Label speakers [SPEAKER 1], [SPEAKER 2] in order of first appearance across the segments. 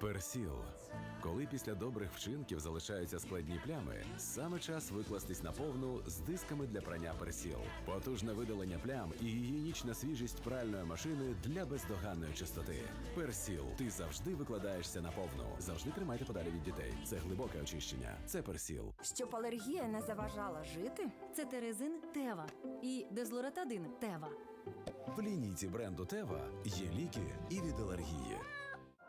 [SPEAKER 1] Персіл. Коли після добрих вчинків залишаються складні плями, саме час викластись на повну з дисками для прання персіл. Потужне видалення плям і гігієнічна свіжість пральної машини для бездоганної чистоти. Персіл. Ти завжди викладаєшся на повну. Завжди тримайте подалі від дітей. Це глибоке очищення. Це персіл.
[SPEAKER 2] Щоб алергія не заважала жити.
[SPEAKER 3] Це терезин Тева і дезлоратадин Тева.
[SPEAKER 1] В лінійці бренду Тева є ліки і від алергії.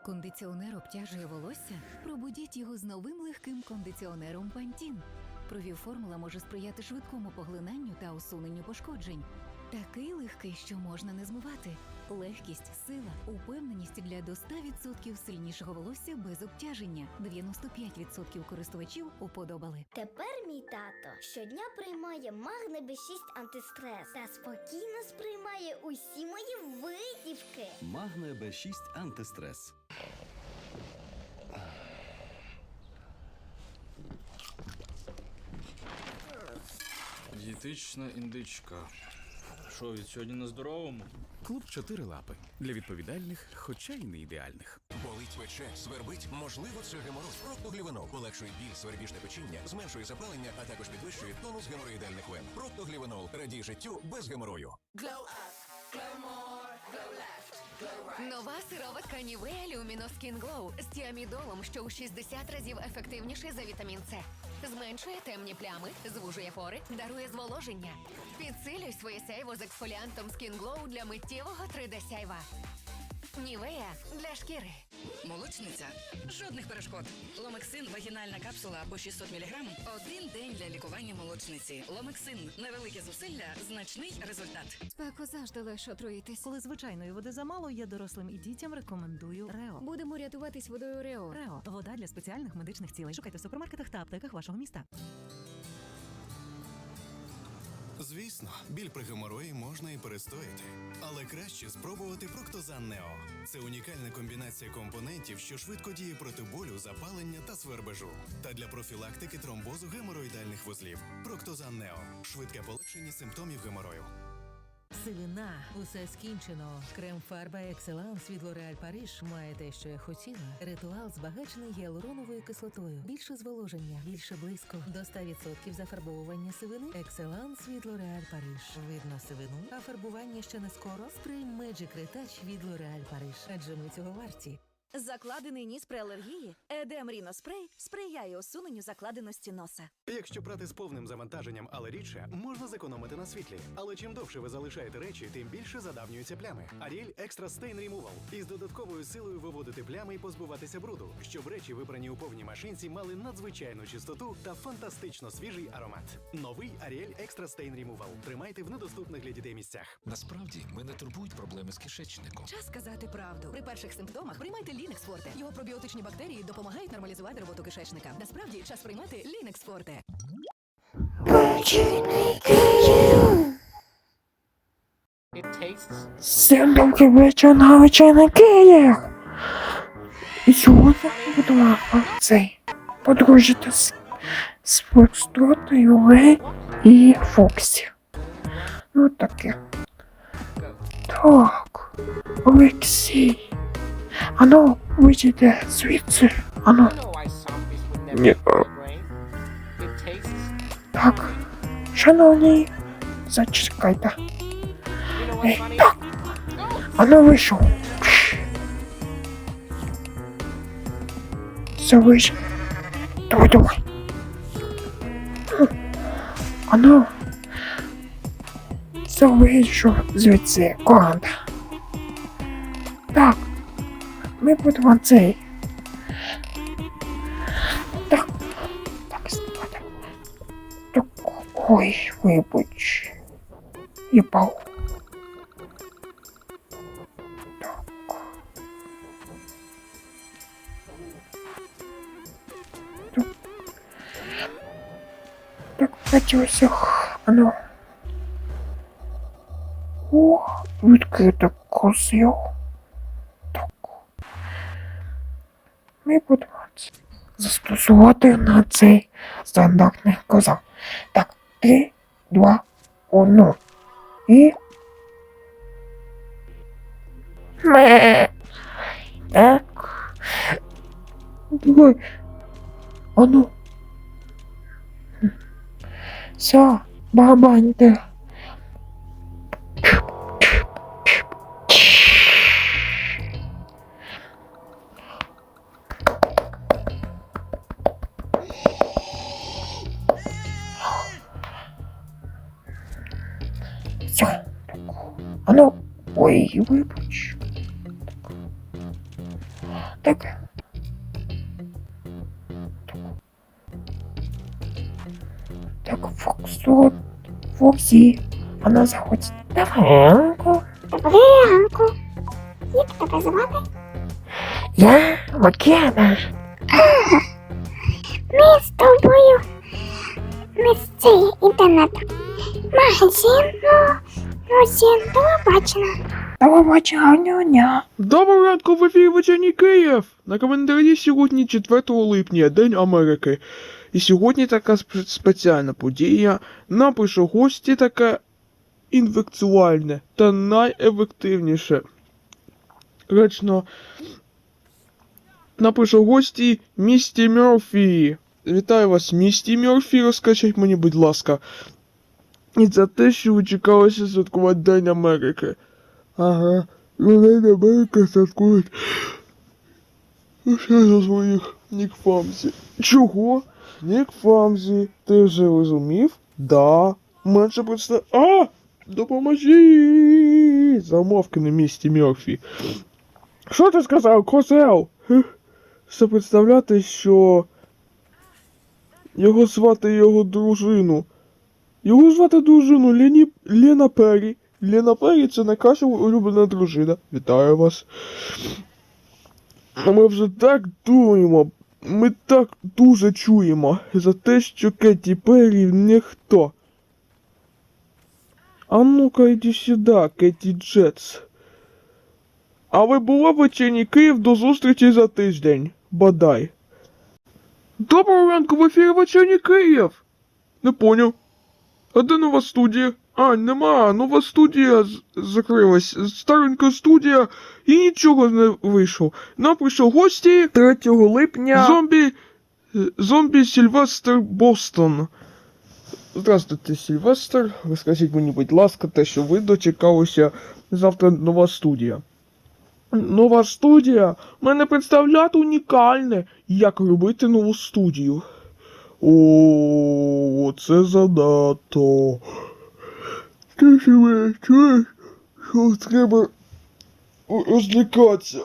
[SPEAKER 3] Кондиціонер обтяжує волосся. Пробудіть його з новим легким кондиціонером Пантін. Провів формула може сприяти швидкому поглинанню та усуненню пошкоджень. Такий легкий, що можна не змивати. Легкість, сила, упевненість для до 100% сильнішого волосся без обтяження. 95% користувачів уподобали.
[SPEAKER 4] Тепер мій тато щодня приймає магне Б6 антистрес та спокійно сприймає усі мої витівки.
[SPEAKER 1] Магне Б6 антистрес.
[SPEAKER 5] Дієтична індичка. Що, від сьогодні на здоровому?
[SPEAKER 6] Клуб чотири лапи для відповідальних, хоча й не ідеальних.
[SPEAKER 7] Болить пече, свербить, можливо, це геморрой. Проктоглівенол полегшує біль, свербіжне печіння, зменшує запалення, а також підвищує тонус геморроїдальних вен. Проктоглівенол радій життю без геморою.
[SPEAKER 8] Нова сироватка Нівея Люміно Skin Glow з тіамідолом, що у 60 разів ефективніший за вітамін С. Зменшує темні плями, звужує пори, дарує зволоження. Підсилюй своє сяйво з ексфоліантом Skin Glow для миттєвого 3D сяйва. Нівея для шкіри.
[SPEAKER 9] Молочниця. Жодних перешкод. Ломексин вагінальна капсула по 600 мг. Один день для лікування молочниці. Ломексин невелике зусилля, значний результат.
[SPEAKER 3] Спеку завжди легше отруїтись.
[SPEAKER 10] Коли звичайної води замало, я дорослим і дітям рекомендую Рео.
[SPEAKER 3] Будемо рятуватись водою Рео.
[SPEAKER 10] Рео вода для спеціальних медичних цілей. Шукайте в супермаркетах та аптеках вашого міста.
[SPEAKER 11] Звісно, біль при геморої можна і перестояти, але краще спробувати Проктозан Нео. Це унікальна комбінація компонентів, що швидко діє проти болю, запалення та свербежу. Та для профілактики тромбозу геморроїдальних вузлів. Проктозан Нео швидке полегшення симптомів геморою.
[SPEAKER 10] Сивина, усе скінчено. Крем фарба Екселанс від L'Oréal Париж має те, що я хотіла. Ритуал збагачений гіалуроновою кислотою. Більше зволоження, більше близько. До 100% зафарбовування сивини. Екселанс від L'Oréal Париж. Видно сивину, а фарбування ще не скоро. Спрей Magic Retouch від Лореаль Париж. Адже ми цього варті.
[SPEAKER 2] Закладений ніс при алергії. Едем Ріноспрей сприяє усуненню закладеності носа.
[SPEAKER 11] Якщо прати з повним завантаженням, але рідше, можна зекономити на світлі. Але чим довше ви залишаєте речі, тим більше задавнюються плями. Ariel Extra Stain Removal із додатковою силою виводити плями і позбуватися бруду, щоб речі, випрані у повній машинці, мали надзвичайну чистоту та фантастично свіжий аромат. Новий Ariel Extra Stain Removal. Тримайте в недоступних для дітей місцях.
[SPEAKER 7] Насправді мене турбують проблеми з кишечником.
[SPEAKER 2] Час сказати правду. При перших симптомах приймайте Лінекс Форте. Його пробіотичні бактерії допомагають нормалізувати роботу кишечника. Насправді час приймати Лінекс Форте.
[SPEAKER 12] Всім добрий вечір на вечірникиях. І сьогодні будемо цей подружитись з Фокстротою Рей і Фоксі. Ну таке. Так, Олексій. Ану, вийдете звідси. Ану. Ні. Так, шановні, зачекайте. Ей, так. Ану вийшов. Все вийшов. Давай, давай. Ану. Все вийшов звідси, команда. Так. Мы будем цей. Так. Так, так. Так. Ой, вибач. Їбав. Так. Так. Так, хотілося. Ану. О, это козел. Ми будемо застосувати на цей стандартний козак. Так, три, два, одну. І. Ме. Так. Давай. А ну. Все, барабаньте. Все. А ну. Ой, вибач. Так. Так, Фокстрот, Фоксі, вона заходить. Давай, Анку.
[SPEAKER 4] Доброго ранку. Як тебе звати?
[SPEAKER 12] Я Макена.
[SPEAKER 4] Ми з тобою не з інтернет. Магазин, ну, Росін, до побачення.
[SPEAKER 12] Няня.
[SPEAKER 13] Доброго ранку в ефірі вечірній Київ! На календарі сьогодні 4 липня, День Америки. І сьогодні така спеціальна подія. Нам прийшов гості таке інфекціональне та найефективніше. Речно. Нам прийшов гості місті Мерфі. Вітаю вас, місті Мерфі. Розкажіть мені, будь ласка. І за те, що ви чекалися святкувати День Америки. Ага. Людей Америка святкують. Ще за своїх Нік Фамзі. Чого? Нік Фамзі, ти вже розумів? Да. Менше представ... А! Допоможи! Замовки на місці Мерфі. Що ти сказав, козел? Все представляти, що його звати його дружину. Його звати дружину Лені... Лена Перрі. Лена Перрі це найкраща улюблена дружина. Вітаю вас. Ми вже так думаємо. Ми так дуже чуємо за те, що Кеті Перрі ніхто. А ну-ка йди сюди, Кеті Джетс. А ви була в вечірній Київ до зустрічі за тиждень. Бодай. Доброго ранку в ефірі вечірній Київ. Не поняв. А де нова студія? А, нема, нова студія закрилась. Старенька студія і нічого не вийшло. Нам прийшов гості 3 липня. Зомбі. Зомбі Сільвестр Бостон. Здравствуйте, Сільвестр. Розкажіть мені, будь ласка, те, що ви дочекалися завтра нова студія. Нова студія? Мене представляти унікальне, як робити нову студію. О, це занадто. Ти ж мене чуєш, що треба розлікатися.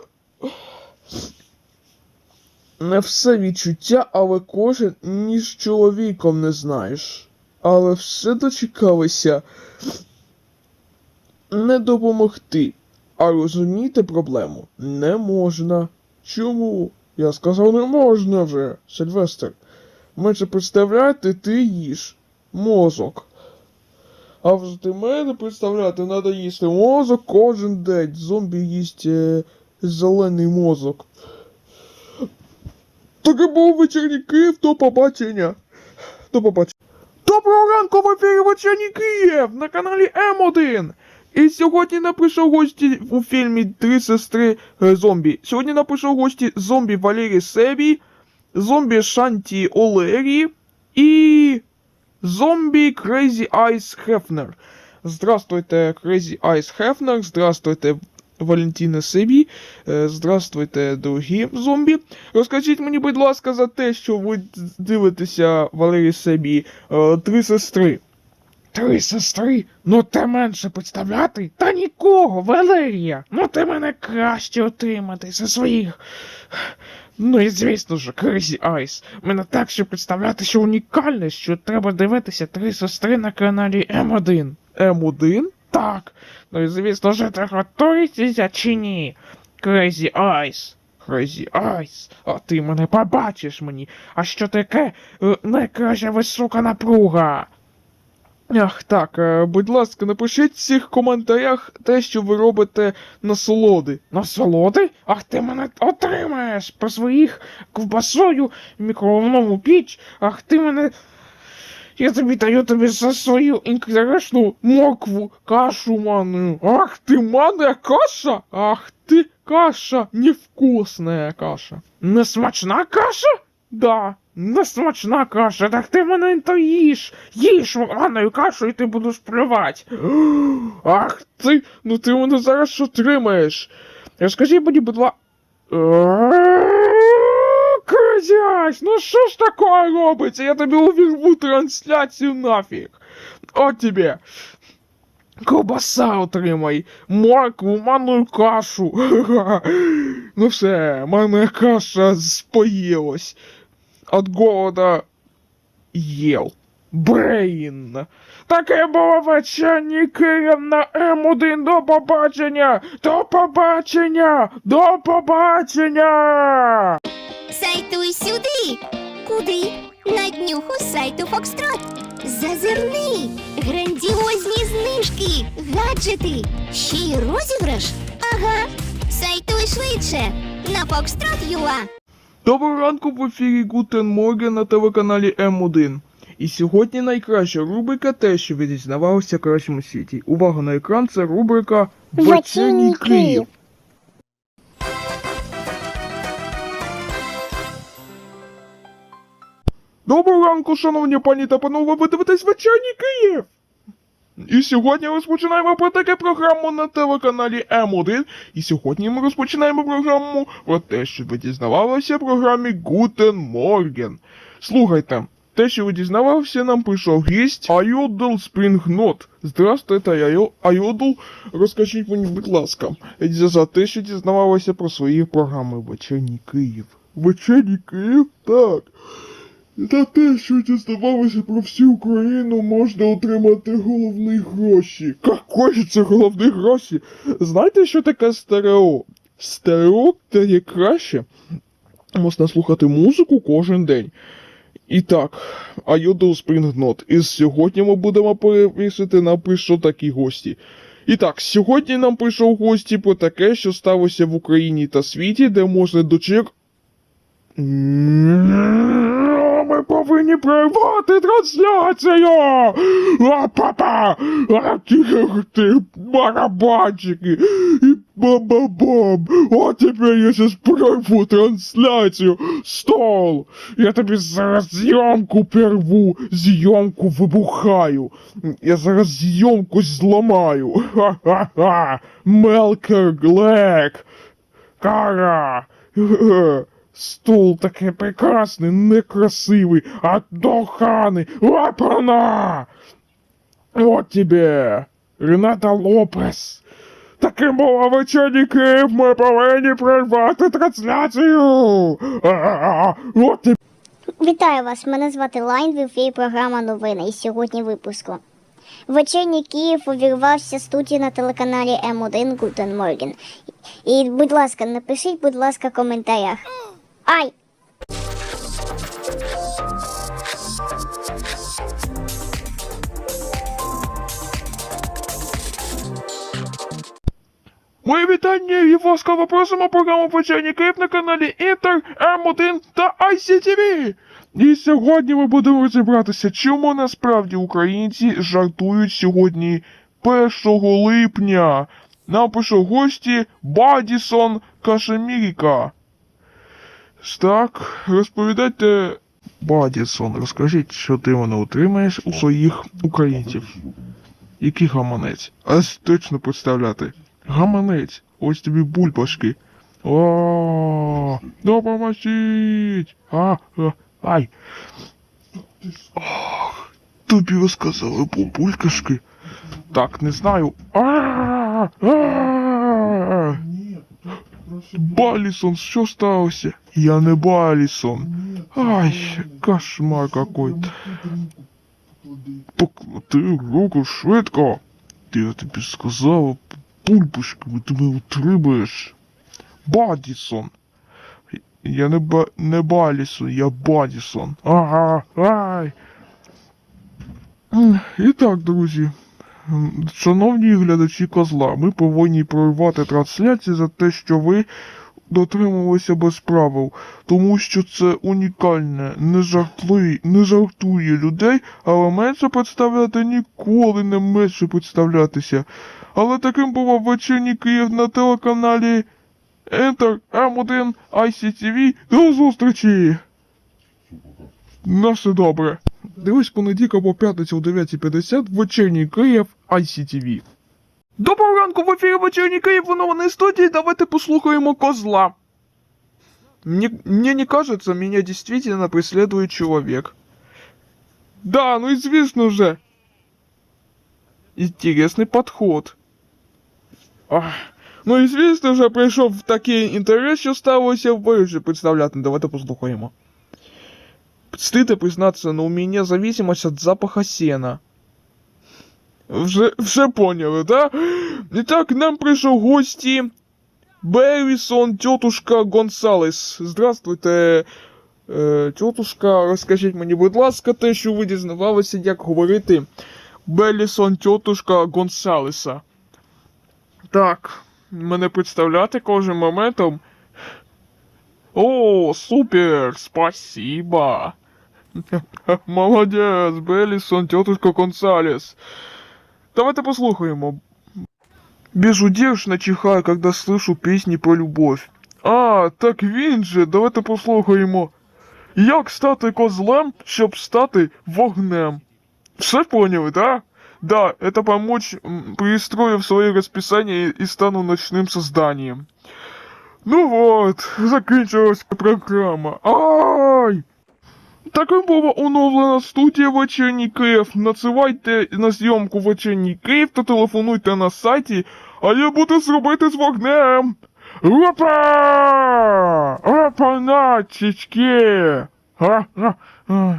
[SPEAKER 13] Не все відчуття, але кожен ніж чоловіком не знаєш. Але все дочекалися не допомогти. А розуміти проблему не можна. Чому? Я сказав, не можна вже, Сильвестр. Менше представляти, ти їш мозок. А вже ти мене представляти, треба їсти мозок кожен день. Зомбі їсть е, зелений мозок. Таке був вечірній Київ, до побачення. До побачення. Доброго ранку в ефірі вечірній Київ на каналі М1. І сьогодні напишу гості у фільмі Три сестри е, зомбі. Сьогодні напишу гості зомбі Валері Себі, зомбі Шанті Олері і зомбі Крейзі Айс Хефнер. Здравствуйте, Крейзі Айс Хефнер, здравствуйте, Валентина Себі, е, здравствуйте, дорогі зомбі. Розкажіть мені, будь ласка, за те, що ви дивитеся Валері Себі, е, три сестри. Три сестри? Ну ти менше представляти? Та нікого, Валерія! Ну ти мене краще отримати зі своїх. Ну і звісно ж, Crazy Eyes. Мене так ще представляти, що унікальне, що треба дивитися три сестри на каналі М1. М1? Так. Ну і звісно ж, ти готуєшся чи ні? Crazy Eyes. Crazy Eyes. А ти мене побачиш мені. А що таке? Е, Найкраща висока напруга. Ах, так, е, будь ласка, напишіть в цих коментарях те, що ви робите насолоди. Насолоди? Ах, ти мене отримаєш по своїх ковбасою в мікроволнову піч. Ах, ти мене. Я тобі даю тобі за свою інтересну моркву кашу манную. Ах ти манная каша? Ах ти каша, невкусная каша. Несмачна каша? Да, несмачна каша, так ти мене то їж. Їж манною кашу і ти будеш плювати. Ах ти, ну ти мене зараз отримаєш. Розкажи мені, будь ласка. Козясь, ну що ж такое робиться? Я тобі увірву трансляцію нафіг. От тебе. Ковбаса отримай, моркву, манную кашу. Ну все, манная каша споїлась. От голода ел. Брейн. Таке було вечірній Київ на М1. До побачення! До побачення! До побачення!
[SPEAKER 4] Сайтуй сюди. Куди? На днюху сайту Фокстрот. Зазирни. Грандіозні знижки, гаджети. Ще й розіграш. Ага. Сайтуй швидше. На Фокстрот.ua.
[SPEAKER 13] Доброго ранку в ефірі Гутен Морген на телеканалі М1. І сьогодні найкраща рубрика те, що ви дізнавалися в кращому світі. Увага на екран, це рубрика Вечірній Київ. Доброго ранку, шановні пані та панове, ви дивитесь вечірній Київ. І сьогодні розпочинаємо про таке програму на телеканалі М1. І сьогодні ми розпочинаємо програму про те, що ви дізнавалися в програмі Гутен Морген. Слухайте, те, що ви дізнавалися, нам прийшов гість Айодл Спрінгнот. Здравствуйте, Айо- Айодл. Розкажіть мені, будь ласка, за те, що дізнавалися про свої програми Вечірній Київ. Вечірній Київ? Так. Та те, що дізнавалося про всю Україну, можна отримати головні гроші. Какої це головні гроші? Знаєте, що таке стерео? Стерео це є краще. Можна слухати музику кожен день. І так, Айодо Спрінгнот. І сьогодні ми будемо перевісити нам прийшов такі гості. І так, сьогодні нам прийшов гості про таке, що сталося в Україні та світі, де можна дочек. Ми повинні прервати трансляцію! А, папа! А, ти, ти, барабанчики! І бам-бам-бам! О, тепер я зараз прерву трансляцію! Стол! Я тобі зараз зйомку перерву! Зйомку вибухаю! Я зараз зйомку зламаю! Ха-ха-ха! Мелкер Глек! Кара! Стул такий прекрасний, некрасивий, а доханий. Лапана! От тебе! Рената Лопес! Таким було вечірній Київ, ми повинні прервати трансляцію! От тебе!
[SPEAKER 14] Вітаю вас! Мене звати Лайн, в ефірі програма новини. І сьогодні випуску. Вечірній Київ увірвався студії на телеканалі М1 Гутен Морген. І, будь ласка, напишіть, будь ласка, в коментарях. Ай!
[SPEAKER 13] Мої вітання і ласкаво просимо програму «Вечірній Київ» на каналі Інтер, М1 та ICTV. І сьогодні ми будемо розібратися, чому насправді українці жартують сьогодні 1 липня. Нам пішов гості Бадісон Кашеміріка. Так, розповідайте, Бадісон, розкажіть, що ти мене утримаєш у своїх українців. Який гаманець? Аж точно представляти. Гаманець. Ось тобі бульбашки. О, допоможіть! А, а, ай. Ох, тобі розказали бульбашки. Так, не знаю. А, а, Балісон, що сталося? Я не Балісон. Ай, кошмар какой-то. Поклади руку швидко. Ти я тобі сказав, пульпушки, ви тебе утримаєш. Бадісон. Я не ба не Балісон, я Бадісон. Ага, ай. І так, друзі. Шановні глядачі козла, ми повинні прорвати трансляцію за те, що ви дотримувалися без правил, тому що це унікальне, не жартує, не жартує людей, але менше представляти ніколи не менше представлятися. Але таким бував вечірній Київ на телеканалі Enter M1 ICTV. До зустрічі! На все добре. Дивись понеділка по п'ятницю о 9.50 вечірній Київ ICTV. Доброго ранку в ефірі вечірній Київ у новій студії. Давайте послухаємо козла. Мне, мне не кажется, меня действительно преследует человек. Да, ну известно же. Интересный подход. Ах, ну известно же, прийшов такий інтерес, що сталося вперше представляти. Давайте послухаємо. Стыдно признаться, но у меня зависимость от запаха сена. Вже, вже поняли, да? Итак, к нам пришел гости Беррисон, тетушка Гонсалес. Здравствуйте, е, тетушка, розкажіть мені, будь ласка, те, що ви дізнавалися, як говорити Белісон, тетушка Гонсалеса. Так, мене представляти кожним моментом. О, супер, спасибо. Молодець, Белісон, тетушка Гонсалес. Давайте послухаємо. Безудержно чихаю, когда слышу песни про любовь. А, так він же, давайте послухаємо. Як стати козлем, щоб стати вогнем? Все поняли, да? Да, это помочь, м, перестрою в свое расписание и стану ночным созданием. Ну вот, закінчилась програма. Ай! Таким була оновлена студія Вечірній Київ. Надсилайте на зйомку Вечірній Київ та телефонуйте на сайті, а я буду зробити з вогнем. Опа! Опа, начечки! А, а, а.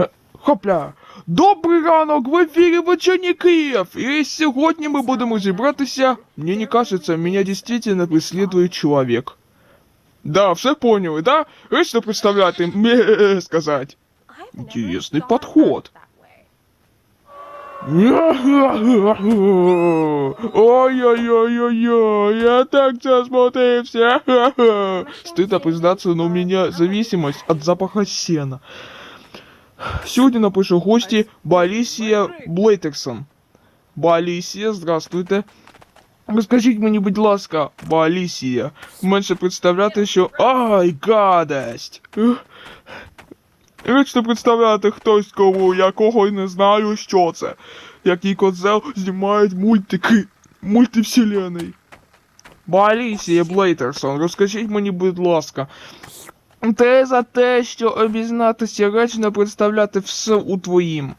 [SPEAKER 13] Е, Хопля! Добрий ранок! В ефірі Вечірній Київ! І сьогодні ми будемо зібратися. Мені не кажется, меня действительно преследует человек. Да, все поняли, да? Решта представляти, мне сказать. Интересный подход. Ой-ой-ой-ой-ой, я так засмотрелся. Стыдно признаться, но у меня зависимость от запаха сена. Сегодня напишу гости Балісія Блейтерсон. Балісія, здравствуйте. Розкажіть мені, будь ласка, Балісія, менше представляти, що. Ай, гадость! Речно представляти хтось, кого якого й не знаю, що це. Який козел знімають мультики, мультивселений. Балісія Блейтерсон, розкажіть мені, будь ласка. Те за те, що обізнатися речно представляти все у твоїм.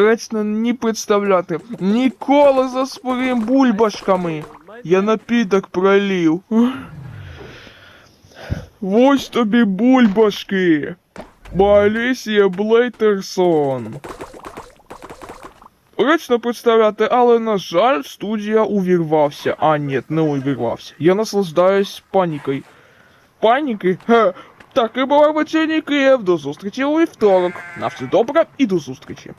[SPEAKER 13] Речно ні представляти. Ніколи за своїм бульбашками. Я напіток пролів. Ось тобі бульбашки. Балісія Блейтерсон. Речно представляти, але на жаль, студія увірвався. А, ні, не увірвався. Я наслаждаюсь панікою. Паніки? Ге. Так і була вечірній Київ. До зустрічі у вівторок. На все добре і до зустрічі.